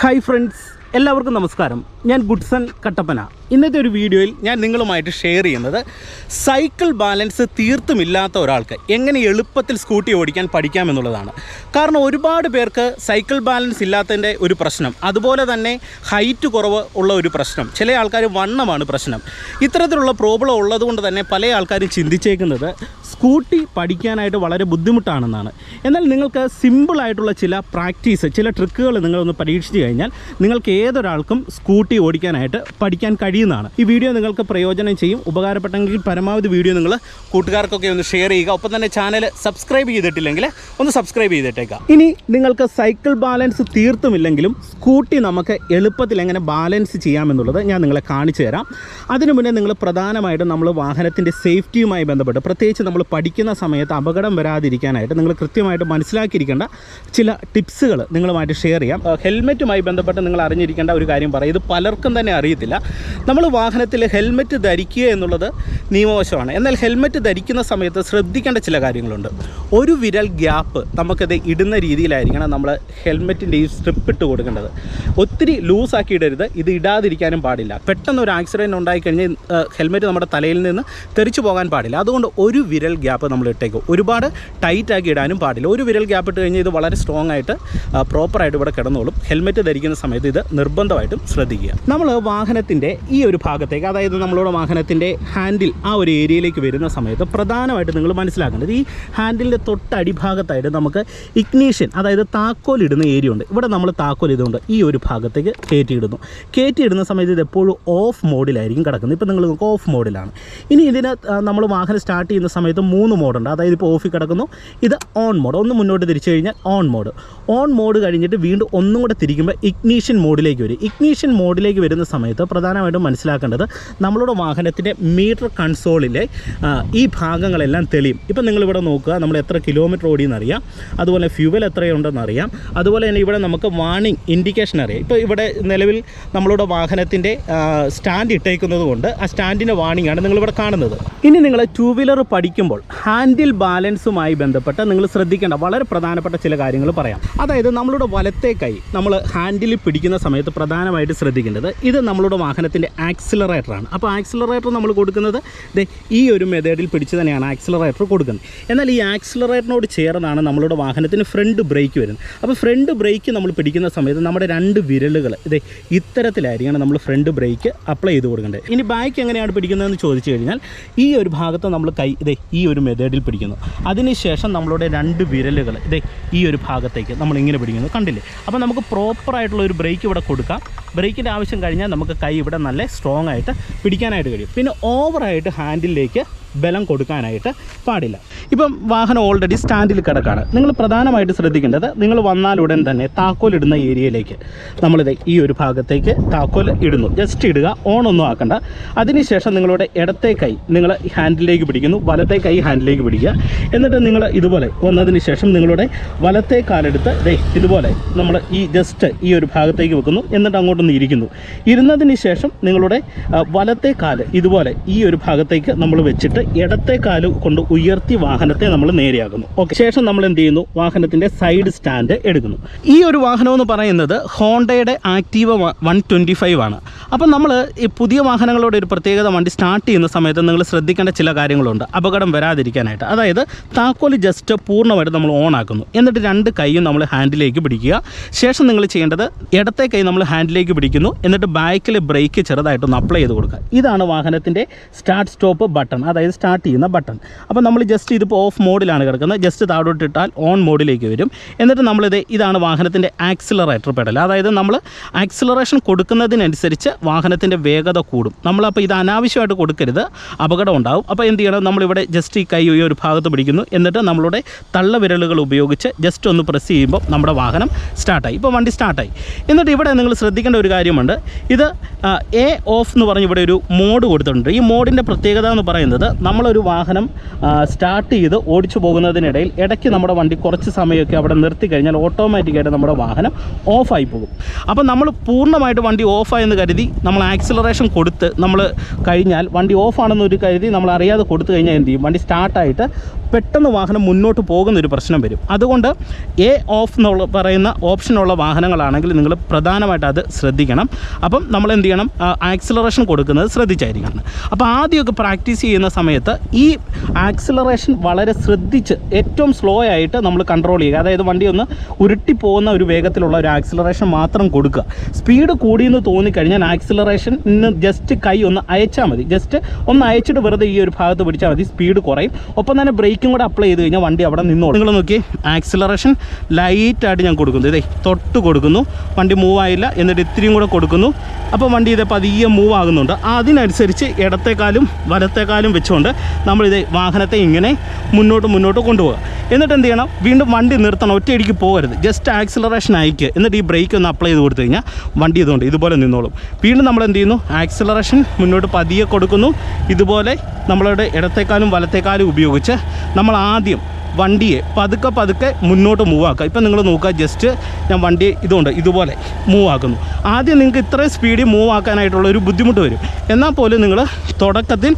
Hi friends എല്ലാവർക്കും നമസ്കാരം. ഞാൻ ഗുഡ്സൺ കട്ടപ്പന. ഇന്നത്തെ ഒരു വീഡിയോയിൽ ഞാൻ നിങ്ങളുമായിട്ട് ഷെയർ ചെയ്യുന്നത് സൈക്കിൾ ബാലൻസ് തീർത്തുമില്ലാത്ത ഒരാൾക്ക് എങ്ങനെ എളുപ്പത്തിൽ സ്കൂട്ടി ഓടിക്കാൻ പഠിക്കാമെന്നുള്ളതാണ് കാരണം ഒരുപാട് പേർക്ക് സൈക്കിൾ ബാലൻസ് ഇല്ലാത്തതിന്റെ ഒരു പ്രശ്നം അതുപോലെ തന്നെ ഹൈറ്റ് കുറവ് ഉള്ള ഒരു പ്രശ്നം ചില ആൾക്കാർ വണ്ണമാണ് പ്രശ്നം. ഇത്തരത്തിലുള്ള പ്രോബ്ലം ഉള്ളതുകൊണ്ട് തന്നെ പല ആൾക്കാരും ചിന്തിച്ചേക്കുന്നത് സ്കൂട്ടി പഠിക്കാനായിട്ട് വളരെ ബുദ്ധിമുട്ടാണെന്നാണ്. എന്നാൽ നിങ്ങൾക്ക് സിമ്പിളായിട്ടുള്ള ചില പ്രാക്ടീസ് ചില ട്രിക്കുകൾ നിങ്ങളൊന്ന് പരീക്ഷിച്ച് കഴിഞ്ഞാൽ നിങ്ങൾക്ക് ഏതൊരാൾക്കും സ്കൂട്ടി ഓടിക്കാനായിട്ട് പഠിക്കാൻ കഴിയുന്നതാണ്. ഈ വീഡിയോ നിങ്ങൾക്ക് പ്രയോജനം ചെയ്യും. ഉപകാരപ്പെട്ടെങ്കിൽ പരമാവധി വീഡിയോ നിങ്ങൾ കൂട്ടുകാർക്കൊക്കെ ഒന്ന് ഷെയർ ചെയ്യുക. ഒപ്പം തന്നെ ചാനൽ സബ്സ്ക്രൈബ് ചെയ്തിട്ടില്ലെങ്കിൽ ഒന്ന് സബ്സ്ക്രൈബ് ചെയ്തിട്ടേക്കാം. ഇനി നിങ്ങൾക്ക് സൈക്കിൾ ബാലൻസ് തീർത്തുമില്ലെങ്കിലും സ്കൂട്ടി നമുക്ക് എളുപ്പത്തിൽ എങ്ങനെ ബാലൻസ് ചെയ്യാമെന്നുള്ളത് ഞാൻ നിങ്ങളെ കാണിച്ചു തരാം. അതിനു മുന്നേ നിങ്ങൾ പ്രധാനമായിട്ടും നമ്മൾ വാഹനത്തിന്റെ സേഫ്റ്റിയുമായി ബന്ധപ്പെട്ട് പ്രത്യേകിച്ച് നമ്മൾ പഠിക്കുന്ന സമയത്ത് അപകടം വരാതിരിക്കാനായിട്ട് നിങ്ങൾ കൃത്യമായിട്ട് മനസ്സിലാക്കിയിരിക്കേണ്ട ചില ടിപ്സുകൾ നിങ്ങളുമായിട്ട് ഷെയർ ചെയ്യാം. ഹെൽമെറ്റുമായി ബന്ധപ്പെട്ട് നിങ്ങൾ അറിഞ്ഞിരിക്കേണ്ട ഒരു കാര്യം പറയും. ഇത് പലർക്കും തന്നെ അറിയത്തില്ല. നമ്മൾ വാഹനത്തിൽ ഹെൽമെറ്റ് ധരിക്കുക എന്നുള്ളത് നിയമവശമാണ്. എന്നാൽ ഹെൽമെറ്റ് ധരിക്കുന്ന സമയത്ത് ശ്രദ്ധിക്കേണ്ട ചില കാര്യങ്ങളുണ്ട്. ഒരു വിരൽ ഗ്യാപ്പ് നമുക്കത് ഇടുന്ന രീതിയിലായിരിക്കണം നമ്മൾ ഹെൽമെറ്റിന്റെ ഈ സ്ട്രിപ്പ് ഇട്ട് കൊടുക്കേണ്ടത്. ഒത്തിരി ലൂസാക്കി ഇടരുത്. ഇത് ഇടാതിരിക്കാനും പാടില്ല. പെട്ടെന്ന് ഒരു ആക്സിഡന്റ് ഉണ്ടായിക്കഴിഞ്ഞാൽ ഹെൽമെറ്റ് നമ്മുടെ തലയിൽ നിന്ന് തെറിച്ചു പോകാൻ പാടില്ല. അതുകൊണ്ട് ഒരു വിരൽ ഗ്യാപ്പ് നമ്മൾ ഇട്ടേക്കും. ഒരുപാട് ടൈറ്റ് ആക്കി ഇടാനും പാടില്ല. ഒരു വിരൽ ഗ്യാപ്പ് ഇട്ട് കഴിഞ്ഞാൽ ഇത് വളരെ സ്ട്രോങ് ആയിട്ട് പ്രോപ്പറായിട്ട് ഇവിടെ കിടന്നോളും. ഹെൽമെറ്റ് ധരിക്കുന്ന സമയത്ത് ഇത് നിർബന്ധമായിട്ടും ശ്രദ്ധിക്കുക. നമ്മൾ വാഹനത്തിന്റെ ഈ ഒരു ഭാഗത്തേക്ക് അതായത് നമ്മളുടെ വാഹനത്തിന്റെ ഹാൻഡിൽ ആ ഒരു ഏരിയയിലേക്ക് വരുന്ന സമയത്ത് പ്രധാനമായിട്ട് നിങ്ങൾ മനസ്സിലാക്കേണ്ടത് ഈ ഹാൻഡിലിന്റെ തൊട്ടടിഭാഗത്തായിട്ട് നമുക്ക് ഇഗ്നീഷ്യൻ അതായത് താക്കോൽ ഇടുന്ന ഏരിയ ഉണ്ട്. ഇവിടെ നമ്മൾ താക്കോൽ ഇതുകൊണ്ട് ഈ ഒരു ഭാഗത്തേക്ക് കയറ്റിയിടുന്നു. കയറ്റിയിടുന്ന സമയത്ത് ഇത് എപ്പോഴും ഓഫ് മോഡിലായിരിക്കും കിടക്കുന്നത്. ഇപ്പോൾ നിങ്ങൾ നോക്കുക ഓഫ് മോഡിലാണ് ഇനി ഇതിന് നമ്മൾ വാഹനം സ്റ്റാർട്ട് ചെയ്യുന്ന സമയത്ത് മൂന്ന് മോഡുണ്ട്. അതായത് ഇപ്പോൾ ഓഫിൽ കിടക്കുന്നു. ഇത് ഓൺ മോഡ് ഒന്ന് മുന്നോട്ട് തിരിച്ചു കഴിഞ്ഞാൽ ഓൺ മോഡ് ഓൺ മോഡ് കഴിഞ്ഞിട്ട് വീണ്ടും ഒന്നും കൂടെ തിരിക്കുമ്പോൾ ഇഗ്നീഷ്യൻ മോഡിലേക്ക് വരും. ഇഗ്നീഷ്യൻ മോഡിലേക്ക് വരുന്ന സമയത്ത് പ്രധാനമായിട്ടും മനസ്സിലാക്കേണ്ടത് നമ്മളുടെ വാഹനത്തിന്റെ മീറ്റർ കൺസോളിലെ ഈ ഭാഗങ്ങളെല്ലാം തെളിയും. ഇപ്പം നിങ്ങളിവിടെ നോക്കുക നമ്മൾ എത്ര കിലോമീറ്റർ ഓടിയെന്നറിയാം. അതുപോലെ ഫ്യൂവൽ എത്രയുണ്ടെന്ന് അറിയാം അതുപോലെ തന്നെ ഇവിടെ നമുക്ക് വാണിംഗ് ഇൻഡിക്കേഷൻ അറിയാം. ഇപ്പോൾ ഇവിടെ നിലവിൽ നമ്മളുടെ വാഹനത്തിന്റെ സ്റ്റാൻഡ് ഇട്ടേക്കുന്നത് കൊണ്ട് ആ സ്റ്റാൻഡിന്റെ വാണിംഗ് ആണ് നിങ്ങളിവിടെ കാണുന്നത്. ഇനി നിങ്ങൾ ടൂ വീലർ പഠിക്കുമ്പോൾ ഹാൻഡിൽ ബാലൻസുമായി ബന്ധപ്പെട്ട് നിങ്ങൾ ശ്രദ്ധിക്കേണ്ട വളരെ പ്രധാനപ്പെട്ട ചില കാര്യങ്ങൾ പറയാം. അതായത് നമ്മളുടെ വലത്തെ കൈ നമ്മൾ ഹാൻഡിൽ പിടിക്കുന്ന സമയത്ത് പ്രധാനമായിട്ട് ശ്രദ്ധിക്കേണ്ടത് ഇത് നമ്മളുടെ വാഹനത്തിന്റെ ആക്സിലറേറ്ററാണ്. അപ്പോൾ ആക്സിലറേറ്റർ നമ്മൾ കൊടുക്കുന്നത് ഈ ഒരു മെത്തേഡിൽ പിടിച്ച് തന്നെയാണ് ആക്സിലറേറ്റർ കൊടുക്കുന്നത്. എന്നാൽ ഈ ആക്സിലറേറ്ററിനോട് ചേർന്നാണ് നമ്മളുടെ വാഹനത്തിന് ഫ്രണ്ട് ബ്രേക്ക് വരുന്നത്. അപ്പോൾ ഫ്രണ്ട് ബ്രേക്ക് നമ്മൾ പിടിക്കുന്ന സമയത്ത് നമ്മുടെ രണ്ട് വിരലുകൾ ഇതേ ഇത്തരത്തിലായിരിക്കണം നമ്മൾ ഫ്രണ്ട് ബ്രേക്ക് അപ്ലൈ ചെയ്ത് കൊടുക്കേണ്ടത്. ഇനി ബാക്ക് എങ്ങനെയാണ് പിടിക്കുന്നതെന്ന് ചോദിച്ചു കഴിഞ്ഞാൽ ഈ ഒരു ഭാഗത്ത് നമ്മൾ കൈ ഇതേ ഒരു മെത്തേഡിൽ പിടിക്കുന്നു. അതിനുശേഷം നമ്മളുടെ രണ്ട് വിരലുകൾ ഇതേ ഈ ഒരു ഭാഗത്തേക്ക് നമ്മൾ ഇങ്ങനെ പിടിക്കുന്നു. കണ്ടില്ലേ? അപ്പോൾ നമുക്ക് പ്രോപ്പറായിട്ടുള്ള ഒരു ബ്രേക്ക് ഇവിടെ കൊടുക്കാം. ബ്രേക്കിന്റെ ആവശ്യം കഴിഞ്ഞാൽ നമുക്ക് കൈ ഇവിടെ നല്ല സ്ട്രോങ് ആയിട്ട് പിടിക്കാനായിട്ട് കഴിയും. പിന്നെ ഓവറായിട്ട് ഹാൻഡിലേക്ക് ബലം കൊടുക്കാനായിട്ട് പാടില്ല. ഇപ്പം വാഹനം ഓൾറെഡി സ്റ്റാൻഡിൽ കിടക്കാണ്. നിങ്ങൾ പ്രധാനമായിട്ട് ശ്രദ്ധിക്കേണ്ടത് നിങ്ങൾ വന്നാലുടൻ തന്നെ താക്കോൽ ഇടുന്ന ഏരിയയിലേക്ക് നമ്മളിത് ഈ ഒരു ഭാഗത്തേക്ക് താക്കോൽ ഇടുന്നു. ജസ്റ്റ് ഇടുക ഓൺ ഒന്നും ആക്കണ്ട. അതിനുശേഷം നിങ്ങളുടെ ഇടത്തെ കൈ നിങ്ങൾ ഹാൻഡിലേക്ക് പിടിക്കുന്നു വലത്തെ കൈ ഹാൻഡിലേക്ക് പിടിക്കുക. എന്നിട്ട് നിങ്ങൾ ഇതുപോലെ വന്നതിന് ശേഷം നിങ്ങളുടെ വലത്തെ കാലെടുത്ത് ദേ ഇതുപോലെ നമ്മൾ ഈ ജസ്റ്റ് ഈ ഒരു ഭാഗത്തേക്ക് വെക്കുന്നു. എന്നിട്ട് അങ്ങോട്ടൊന്ന് ഇരിക്കുന്നു. ഇരുന്നതിന് ശേഷം നിങ്ങളുടെ വലത്തെ കാൽ ഇതുപോലെ ഈ ഒരു ഭാഗത്തേക്ക് നമ്മൾ വെച്ചിട്ട് ഇടത്തെ കാൽ കൊണ്ട് ഉയർത്തി വാഹനത്തെ നമ്മൾ നേരെയാക്കുന്നു. ഓക്കെ ശേഷം നമ്മൾ എന്ത് ചെയ്യുന്നു? വാഹനത്തിന്റെ സൈഡ് സ്റ്റാൻഡ് എടുക്കുന്നു. ഈ ഒരു വാഹനം എന്ന് പറയുന്നത് ഹോണ്ടയുടെ ആക്റ്റീവ വൺ ട്വന്റി ഫൈവ് ആണ്. അപ്പം നമ്മൾ ഈ പുതിയ വാഹനങ്ങളുടെ ഒരു പ്രത്യേകത വണ്ടി സ്റ്റാർട്ട് ചെയ്യുന്ന സമയത്ത് നിങ്ങൾ ശ്രദ്ധിക്കേണ്ട ചില കാര്യങ്ങളുണ്ട്. അപകടം വരാതിരിക്കാനായിട്ട്. അതായത് താക്കോൽ ജസ്റ്റ് പൂർണമായിട്ട് നമ്മൾ ഓൺ ആക്കുന്നു. എന്നിട്ട് രണ്ട് കൈയും നമ്മൾ ഹാൻഡിലേക്ക് പിടിക്കുക. ശേഷം നിങ്ങൾ ചെയ്യേണ്ടത് ഇടത്തെ കൈ നമ്മൾ ഹാൻഡിലേക്ക് പിടിക്കുന്നു. എന്നിട്ട് ബാക്കിൽ ബ്രേക്ക് ചെറുതായിട്ടൊന്ന് അപ്ലൈ ചെയ്ത് കൊടുക്കുക. ഇതാണ് വാഹനത്തിന്റെ സ്റ്റാർട്ട് സ്റ്റോപ്പ് ബട്ടൺ അതായത് സ്റ്റാർട്ട് ചെയ്യുന്ന ബട്ടൺ അപ്പോൾ നമ്മൾ ജസ്റ്റ് ഇതിപ്പോൾ ഓഫ് മോഡിലാണ് കിടക്കുന്നത്. ജസ്റ്റ് താഴോട്ട് ഇട്ടാൽ ഓൺ മോഡിലേക്ക് വരും. എന്നിട്ട് നമ്മളിത് ഇതാണ് വാഹനത്തിന്റെ ആക്സിലറേറ്റർ പെടൽ അതായത് നമ്മൾ ആക്സിലറേഷൻ കൊടുക്കുന്നതിനനുസരിച്ച് വാഹനത്തിന്റെ വേഗത കൂടും. നമ്മളപ്പോൾ ഇത് അനാവശ്യമായിട്ട് കൊടുക്കരുത്. അപകടം ഉണ്ടാവും. അപ്പോൾ എന്ത് ചെയ്യണം? നമ്മളിവിടെ ജസ്റ്റ് ഈ കൈ ഈ ഒരു ഭാഗത്ത് പിടിക്കുന്നു. എന്നിട്ട് നമ്മളുടെ തള്ളവിരലുകൾ ഉപയോഗിച്ച് ജസ്റ്റ് ഒന്ന് പ്രസ് ചെയ്യുമ്പോൾ നമ്മുടെ വാഹനം സ്റ്റാർട്ടായി ഇപ്പോൾ വണ്ടി സ്റ്റാർട്ടായി എന്നിട്ട് ഇവിടെ നിങ്ങൾ ശ്രദ്ധിക്കേണ്ട ഒരു കാര്യമുണ്ട്. ഇത് എ ഓഫ് എന്ന് പറഞ്ഞ് ഇവിടെ ഒരു മോഡ് കൊടുത്തിട്ടുണ്ട്. ഈ മോഡിന്റെ പ്രത്യേകത എന്ന് പറയുന്നത് നമ്മളൊരു വാഹനം സ്റ്റാർട്ട് ചെയ്ത് ഓടിച്ചു പോകുന്നതിനിടയിൽ ഇടയ്ക്ക് നമ്മുടെ വണ്ടി കുറച്ച് സമയമൊക്കെ അവിടെ നിർത്തി കഴിഞ്ഞാൽ ഓട്ടോമാറ്റിക്കായിട്ട് നമ്മുടെ വാഹനം ഓഫായി പോകും. അപ്പം നമ്മൾ പൂർണമായിട്ട് വണ്ടി ഓഫായെന്ന് കരുതി നമ്മൾ ആക്സിലറേഷൻ കൊടുത്ത് നമ്മൾ കഴിഞ്ഞാൽ വണ്ടി ഓഫാണെന്നൊരു കരുതി നമ്മൾ അറിയാതെ കൊടുത്തു കഴിഞ്ഞാൽ എന്ത് ചെയ്യും? വണ്ടി സ്റ്റാർട്ടായിട്ട് പെട്ടെന്ന് വാഹനം മുന്നോട്ട് പോകുന്നൊരു പ്രശ്നം വരും. അതുകൊണ്ട് എ ഓഫ് എന്നുള്ള പറയുന്ന ഓപ്ഷനുള്ള വാഹനങ്ങളാണെങ്കിൽ നിങ്ങൾ പ്രധാനമായിട്ട് അത് ശ്രദ്ധിക്കണം. അപ്പം നമ്മൾ എന്ത് ചെയ്യണം? ആക്സിലറേഷൻ കൊടുക്കുന്നത് ശ്രദ്ധിച്ചായിരിക്കണം. അപ്പോൾ ആദ്യമൊക്കെ പ്രാക്ടീസ് ചെയ്യുന്ന സമയത്ത് ഈ ആക്സിലറേഷൻ വളരെ ശ്രദ്ധിച്ച് ഏറ്റവും സ്ലോ ആയിട്ട് നമ്മൾ കൺട്രോൾ ചെയ്യുക. അതായത് വണ്ടി ഒന്ന് ഉരുട്ടി പോകുന്ന ഒരു വേഗത്തിലുള്ള ഒരു ആക്സിലറേഷൻ മാത്രം കൊടുക്കുക. സ്പീഡ് കൂടിയെന്ന് തോന്നിക്കഴിഞ്ഞാൽ ആക്സിലറേഷന് ജസ്റ്റ് കൈ ഒന്ന് അയച്ചാൽ മതി. ജസ്റ്റ് ഒന്ന് അയച്ചിട്ട് വെറുതെ ഈ ഒരു ഭാഗത്ത് പിടിച്ചാൽ മതി. സ്പീഡ് കുറയും. ഒപ്പം തന്നെ ബ്രേക്കും കൂടെ അപ്ലൈ ചെയ്ത് കഴിഞ്ഞാൽ വണ്ടി അവിടെ നിന്നോളും. നിങ്ങൾ നോക്കി ആക്സിലറേഷൻ ലൈറ്റായിട്ട് ഞാൻ കൊടുക്കുന്നു. ഇതേ തൊട്ട് കൊടുക്കുന്നു. വണ്ടി മൂവ് ആയില്ല. എന്നിട്ട് ഇത്തിരിയും കൂടെ കൊടുക്കുന്നു. അപ്പോൾ വണ്ടി ഇതേ പതിയെ മൂവ് ആകുന്നുണ്ട്. അതിനനുസരിച്ച് ഇടത്തേക്കാലും വലത്തേക്കാലും വെച്ചുകൊണ്ട് നമ്മളിത് വാഹനത്തെ ഇങ്ങനെ മുന്നോട്ട് മുന്നോട്ട് കൊണ്ടുപോകുക എന്നിട്ട് എന്ത് ചെയ്യണം? വീണ്ടും വണ്ടി നിർത്തണം. ഒറ്റയടിക്ക് പോകരുത്. ജസ്റ്റ് ആക്സിലറേഷൻ അയക്കുക എന്നിട്ട് ഈ ബ്രേക്ക് ഒന്ന് അപ്ലൈ ചെയ്ത് കൊടുത്തു കഴിഞ്ഞാൽ വണ്ടി ഇതുകൊണ്ട് ഇതുപോലെ നിന്നോളും. വീണ്ടും നമ്മൾ എന്ത് ചെയ്യുന്നു? ആക്സിലറേഷൻ മുന്നോട്ട് പതിയെ കൊടുക്കുന്നു. ഇതുപോലെ നമ്മളുടെ ഇടത്തേക്കാലും വലത്തേക്കാലും ഉപയോഗിച്ച് നമ്മൾ ആദ്യം വണ്ടിയെ പതുക്കെ പതുക്കെ മുന്നോട്ട് മൂവ് ആക്കുക. ഇപ്പം നിങ്ങൾ നോക്കുക ജസ്റ്റ് ഞാൻ വണ്ടി ഇതുകൊണ്ട് ഇതുപോലെ മൂവ് ആക്കുന്നു. ആദ്യം നിങ്ങൾക്ക് ഇത്രയും സ്പീഡിൽ മൂവ് ആക്കാനായിട്ടുള്ള ഒരു ബുദ്ധിമുട്ട് വരും. എന്നാൽ പോലും നിങ്ങൾ തുടക്കത്തിൽ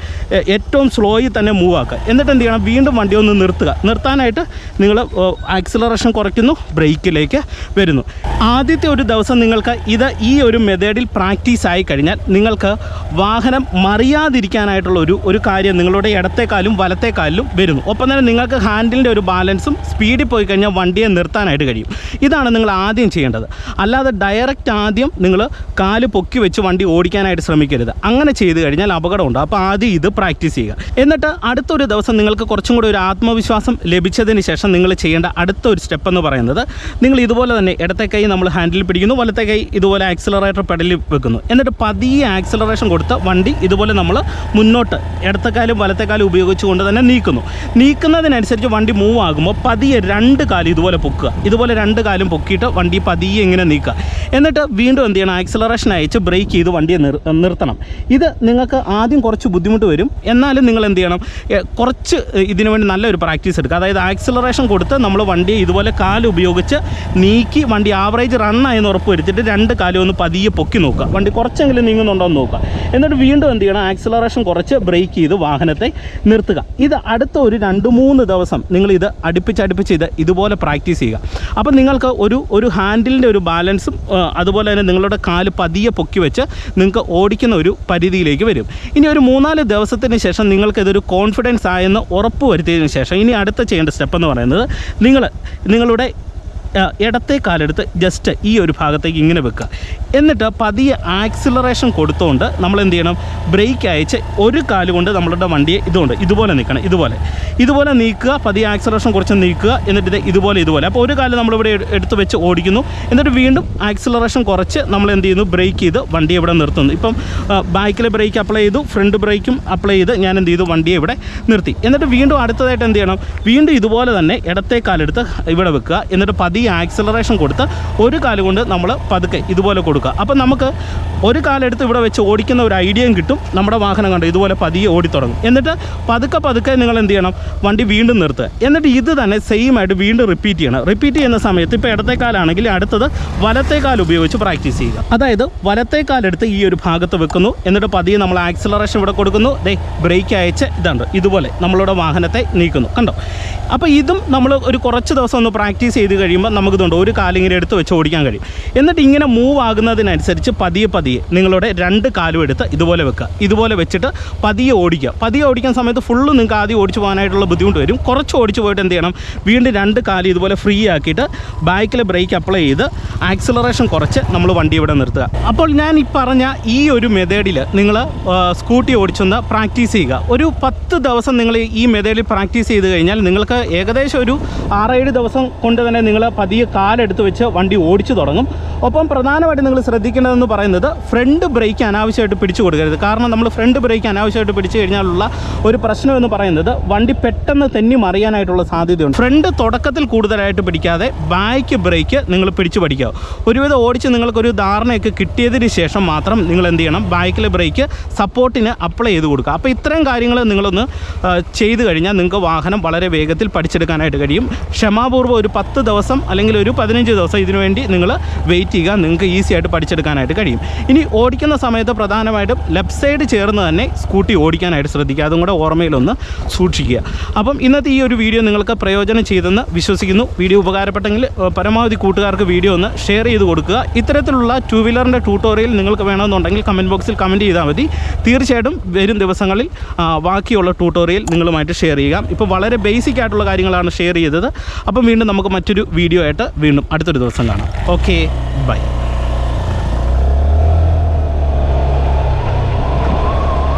ഏറ്റവും സ്ലോയിൽ തന്നെ മൂവ് ആക്കുക. എന്നിട്ട് എന്ത് ചെയ്യണം? വീണ്ടും വണ്ടി ഒന്ന് നിർത്തുക. നിർത്താനായിട്ട് നിങ്ങൾ ആക്സിലറേഷൻ കുറയ്ക്കുന്നു ബ്രേക്കിലേക്ക് വരുന്നു. ആദ്യത്തെ ഒരു ദിവസം നിങ്ങൾക്ക് ഇത് ഈ ഒരു മെത്തേഡിൽ പ്രാക്ടീസ് ആയി കഴിഞ്ഞാൽ നിങ്ങൾക്ക് വാഹനം മറിയാതിരിക്കാനായിട്ടുള്ള ഒരു ഒരു കാര്യം നിങ്ങളുടെ ഇടത്തേക്കാലും വലത്തേക്കാലിലും വരുന്നു. ഒപ്പം തന്നെ നിങ്ങൾക്ക് ഹാൻഡിലിന്റെ ഒരു ബാലൻസും സ്പീഡിൽ പോയി കഴിഞ്ഞാൽ വണ്ടിയെ നിർത്താനായിട്ട് കഴിയും. ഇതാണ് നിങ്ങൾ ആദ്യം ചെയ്യേണ്ടത്. അല്ലാതെ ഡയറക്റ്റ് ആദ്യം നിങ്ങൾ കാൽ പൊക്കി വെച്ച് വണ്ടി ഓടിക്കാനായിട്ട് ശ്രമിക്കരുത്. അങ്ങനെ ചെയ്ത് കഴിഞ്ഞാൽ അപകടമുണ്ട്. അപ്പോൾ ആദ്യം ഇത് പ്രാക്ടീസ് ചെയ്യുക. എന്നിട്ട് അടുത്തൊരു ദിവസം നിങ്ങൾക്ക് കുറച്ചും കൂടി ഒരു ആത്മവിശ്വാസം ലഭിച്ചതിന് ശേഷം നിങ്ങൾ ചെയ്യേണ്ട അടുത്ത ഒരു സ്റ്റെപ്പ് എന്ന് പറയുന്നത് നിങ്ങൾ ഇതുപോലെ തന്നെ ഇടത്തെ കൈ നമ്മൾ ഹാൻഡിൽ പിടിക്കുന്നു വലത്തെ കൈ ഇതുപോലെ ആക്സിലറേറ്റർ പെഡലിൽ വെക്കുന്നു. എന്നിട്ട് പതിയെ ആക്സിലറേഷൻ കൊടുത്ത് വണ്ടി ഇതുപോലെ നമ്മൾ മുന്നോട്ട് ഇടത്തെക്കാലും വലത്തെക്കാലും ഉപയോഗിച്ചുകൊണ്ട് തന്നെ നീക്കുന്നു. നീക്കുന്നതിനനുസരിച്ച് വണ്ടി മൂവ് ആകുമ്പോൾ പതിയെ രണ്ട് കാലും ഇതുപോലെ പൊക്കുക. ഇതുപോലെ രണ്ട് കാലും പൊക്കിയിട്ട് വണ്ടി പതിയെ ഇങ്ങനെ നീക്കുക. എന്നിട്ട് വീണ്ടും എന്ത് ചെയ്യണം? ആക്സിലറേഷൻ അയച്ച് ബ്രേക്ക് ചെയ്ത് വണ്ടിയെ നിർത്തണം. ഇത് നിങ്ങൾക്ക് ആദ്യം കുറച്ച് ബുദ്ധിമുട്ട് വരും. എന്നാലും നിങ്ങൾ എന്ത് ചെയ്യണം? കുറച്ച് ഇതിനു വേണ്ടി നല്ലൊരു പ്രാക്ടീസ് എടുക്കുക. അതായത് ആക്സിലറേഷൻ കൊടുത്ത് നമ്മൾ വണ്ടിയെ ഇതുപോലെ കാൽ ഉപയോഗിച്ച് നീക്കി വണ്ടി ആവറേജ് റണ്ണായെന്ന് ഉറപ്പ് വരുത്തിയിട്ട് രണ്ട് കാലും ഒന്ന് പതിയെ പൊക്കി നോക്കുക. വണ്ടി കുറച്ചെങ്കിലും നീങ്ങുന്നുണ്ടോ എന്ന് നോക്കുക. എന്നിട്ട് വീണ്ടും എന്ത് ചെയ്യണം? ആക്സിലറേഷൻ കുറച്ച് ബ്രേക്ക് ചെയ്ത് വാഹനത്തെ നിർത്തുക. ഇത് അടുത്ത ഒരു രണ്ട് മൂന്ന് ദിവസം നിങ്ങൾ ഇത് അടുപ്പിച്ചടുപ്പിച്ച് അടുപ്പിച്ച് ഇത് ഇതുപോലെ പ്രാക്ടീസ് ചെയ്യുക. അപ്പോൾ നിങ്ങൾക്ക് ഒരു ഒരു ഹാൻഡിലിന്റെ ഒരു ബാലൻസും അതുപോലെ തന്നെ നിങ്ങളുടെ കാൽ പതിയെ പൊക്കി വെച്ച് നിങ്ങൾക്ക് ഓടിക്കുന്ന ഒരു പരിധിയിലേക്ക് വരും. ഇനി ഒരു മൂന്നാൽ ദിവസത്തിന് ശേഷം നിങ്ങൾക്ക് ഇതൊരു കോൺഫിഡൻസ് ആയെന്ന് ഉറപ്പ് വരുത്തിയതിന് ശേഷം ഇനി അടുത്ത ചെയ്യേണ്ട സ്റ്റെപ്പ് എന്ന് പറയുന്നത് നിങ്ങൾ നിങ്ങളുടെ ഇടത്തെ കാലെടുത്ത് ജസ്റ്റ് ഈ ഒരു ഭാഗത്തേക്ക് ഇങ്ങനെ വെക്കുക. എന്നിട്ട് പതിയെ ആക്സിലറേഷൻ കൊടുത്തുകൊണ്ട് നമ്മൾ എന്ത് ചെയ്യണം? ബ്രേക്ക് അയച്ച് ഒരു കാൽ കൊണ്ട് നമ്മളുടെ വണ്ടിയെ ഇതുകൊണ്ട് ഇതുപോലെ നിൽക്കണം ഇതുപോലെ. ഇതുപോലെ നീക്കുക പതിയെ ആക്സിലറേഷൻ കുറച്ച് നീക്കുക എന്നിട്ട് ഇത് ഇതുപോലെ ഇതുപോലെ. അപ്പോൾ ഒരു കാൽ നമ്മളിവിടെ എട്- എടുത്ത് വെച്ച് ഓടിക്കുന്നു. എന്നിട്ട് വീണ്ടും ആക്സിലറേഷൻ കുറച്ച് നമ്മൾ എന്ത് ചെയ്യുന്നു? ബ്രേക്ക് ചെയ്ത് വണ്ടി ഇവിടെ നിർത്തുന്നു. ഇപ്പം ബാക്കിൽ ബ്രേക്ക് അപ്ലൈ ചെയ്തു ഫ്രണ്ട് ബ്രേക്കും അപ്ലൈ ചെയ്ത് ഞാൻ എന്ത് ചെയ്തു? വണ്ടിയെ ഇവിടെ നിർത്തി. എന്നിട്ട് വീണ്ടും അടുത്തതായിട്ട് എന്ത് ചെയ്യണം? വീണ്ടും ഇതുപോലെ തന്നെ ഇടത്തെ കാലെടുത്ത് ഇവിടെ വെക്കുക. എന്നിട്ട് പതിയെ ആക്സിലറേഷൻ കൊടുത്ത് ഒരു കാൽ കൊണ്ട് നമ്മൾ പതുക്കെ ഇതുപോലെ കൊടുക്കുക. അപ്പം നമുക്ക് ഒരു കാലെടുത്ത് ഇവിടെ വെച്ച് ഓടിക്കുന്ന ഒരു ഐഡിയയും കിട്ടും. നമ്മുടെ വാഹനം കണ്ട് ഇതുപോലെ പതിയെ ഓടിത്തുടങ്ങും എന്നിട്ട് പതുക്കെ പതുക്കെ നിങ്ങൾ എന്ത് ചെയ്യണം? വണ്ടി വീണ്ടും നിർത്തുക. എന്നിട്ട് ഇത് തന്നെ സെയിം ആയിട്ട് വീണ്ടും റിപ്പീറ്റ് ചെയ്യണം. റിപ്പീറ്റ് ചെയ്യുന്ന സമയത്ത് ഇപ്പോൾ ഇടത്തേക്കാലാണെങ്കിൽ അടുത്തത് വലത്തേക്കാൽ കാൽ ഉപയോഗിച്ച് പ്രാക്ടീസ് ചെയ്യുക. അതായത് വലത്തേക്കാലെടുത്ത് ഈ ഒരു ഭാഗത്ത് വെക്കുന്നു. എന്നിട്ട് പതിയെ നമ്മൾ ആക്സിലറേഷൻ ഇവിടെ കൊടുക്കുന്നു. ദേ ബ്രേക്ക് അയച്ച് ഇതുണ്ട് ഇതുപോലെ നമ്മളുടെ വാഹനത്തെ നീക്കുന്നു. കണ്ടോ? അപ്പോൾ ഇതും നമ്മൾ ഒരു കുറച്ച് ദിവസം ഒന്ന് പ്രാക്ടീസ് ചെയ്ത് കഴിയുമ്പോൾ നമുക്കിതുണ്ട്. ഒരു കാലിങ്ങനെ എടുത്ത് വെച്ച് ഓടിക്കാൻ കഴിയും. എന്നിട്ട് ഇങ്ങനെ മൂവ് ആകുന്നതിനനുസരിച്ച് പതിയെ പതിയെ നിങ്ങളുടെ രണ്ട് കാലും എടുത്ത് ഇതുപോലെ വെക്കുക. ഇതുപോലെ വെച്ചിട്ട് പതിയെ ഓടിക്കുക. പതിയെ ഓടിക്കാൻ സമയത്ത് ഫുള്ള് നിങ്ങൾക്ക് ആദ്യം ഓടിച്ചു പോകാനായിട്ടുള്ള ബുദ്ധിമുട്ട് വരും. കുറച്ച് ഓടിച്ചു പോയിട്ട് എന്ത് ചെയ്യണം? വീണ്ടും രണ്ട് കാൽ ഇതുപോലെ ഫ്രീ ആക്കിയിട്ട് ബാക്കിൽ ബ്രേക്ക് അപ്ലൈ ചെയ്ത് ആക്സിലറേഷൻ കുറച്ച് നമ്മൾ വണ്ടി ഇവിടെ നിർത്തുക. അപ്പോൾ ഞാൻ ഈ പറഞ്ഞ ഈ ഒരു മെത്തേഡിൽ നിങ്ങൾ സ്കൂട്ടി ഓടിച്ചൊന്ന് പ്രാക്ടീസ് ചെയ്യുക. ഒരു പത്ത് ദിവസം നിങ്ങൾ ഈ മെത്തേഡിൽ പ്രാക്ടീസ് ചെയ്ത് കഴിഞ്ഞാൽ നിങ്ങൾക്ക് ഏകദേശം ഒരു ആറേഴ് ദിവസം കൊണ്ട് തന്നെ നിങ്ങൾ പതിയെ കാലെടുത്ത് വെച്ച് വണ്ടി ഓടിച്ചു തുടങ്ങും. ഒപ്പം പ്രധാനമായിട്ട് നിങ്ങൾ ശ്രദ്ധിക്കേണ്ടതെന്ന് പറയുന്നത് ഫ്രണ്ട് ബ്രേക്ക് അനാവശ്യമായിട്ട് പിടിച്ചു കൊടുക്കരുത്. കാരണം നമ്മൾ ഫ്രണ്ട് ബ്രേക്ക് അനാവശ്യമായിട്ട് പിടിച്ചു കഴിഞ്ഞാലുള്ള ഒരു പ്രശ്നം എന്ന് പറയുന്നത് വണ്ടി പെട്ടെന്ന് തെന്നി മറിയാനായിട്ടുള്ള സാധ്യതയുണ്ട്. ഫ്രണ്ട് തുടക്കത്തിൽ കൂടുതലായിട്ട് പിടിക്കാതെ ബാക്ക് ബ്രേക്ക് നിങ്ങൾ പിടിച്ചു പഠിക്കുക. ഒരുവിധം ഓടിച്ച് നിങ്ങൾക്കൊരു ധാരണയൊക്കെ കിട്ടിയതിന് ശേഷം മാത്രം നിങ്ങൾ എന്ത് ചെയ്യണം? ബാക്കിലെ ബ്രേക്ക് സപ്പോർട്ടിന് അപ്ലൈ ചെയ്ത് കൊടുക്കുക. അപ്പോൾ ഇത്രയും കാര്യങ്ങൾ നിങ്ങളൊന്ന് ചെയ്തു കഴിഞ്ഞാൽ നിങ്ങൾക്ക് വാഹനം വളരെ വേഗത്തിൽ പഠിച്ചെടുക്കാനായിട്ട് കഴിയും. ക്ഷമാപൂർവം ഒരു പത്ത് ദിവസം അല്ലെങ്കിൽ ഒരു പതിനഞ്ച് ദിവസം ഇതിനുവേണ്ടി നിങ്ങൾ വെയിറ്റ് ചെയ്യുക. നിങ്ങൾക്ക് ഈസി ആയിട്ട് പഠിച്ചെടുക്കാനായിട്ട് കഴിയും. ഇനി ഓടിക്കുന്ന സമയത്ത് പ്രധാനമായിട്ടും ലെഫ്റ്റ് സൈഡ് ചേർന്ന് തന്നെ സ്കൂട്ടി ഓടിക്കാനായിട്ട് ശ്രദ്ധിക്കുക. അതും കൂടെ ഓർമ്മയിലൊന്ന് സൂക്ഷിക്കുക. അപ്പം ഇന്നത്തെ ഈ ഒരു വീഡിയോ നിങ്ങൾക്ക് പ്രയോജനം ചെയ്തെന്ന് വിശ്വസിക്കുന്നു. വീഡിയോ ഉപകാരപ്പെട്ടെങ്കിൽ പരമാവധി കൂട്ടുകാർക്ക് വീഡിയോ ഒന്ന് ഷെയർ ചെയ്ത് കൊടുക്കുക. ഇത്തരത്തിലുള്ള ടു വീലറിന്റെ ട്യൂട്ടോറിയൽ നിങ്ങൾക്ക് വേണമെന്നുണ്ടെങ്കിൽ കമന്റ് ബോക്സിൽ കമന്റ് ചെയ്താൽ മതി. തീർച്ചയായിട്ടും വരും ദിവസങ്ങളിൽ ബാക്കിയുള്ള ട്യൂട്ടോറിയൽ നിങ്ങളുമായിട്ട് ഷെയർ ചെയ്യുക. ഇപ്പോൾ വളരെ ബേസിക് ആയിട്ടുള്ള കാര്യങ്ങളാണ് ഷെയർ ചെയ്തത്. അപ്പം വീണ്ടും നമുക്ക് മറ്റൊരു വീഡിയോ ആയിട്ട് വീണ്ടും അടുത്തൊരു ദിവസം കാണാം. Okay bye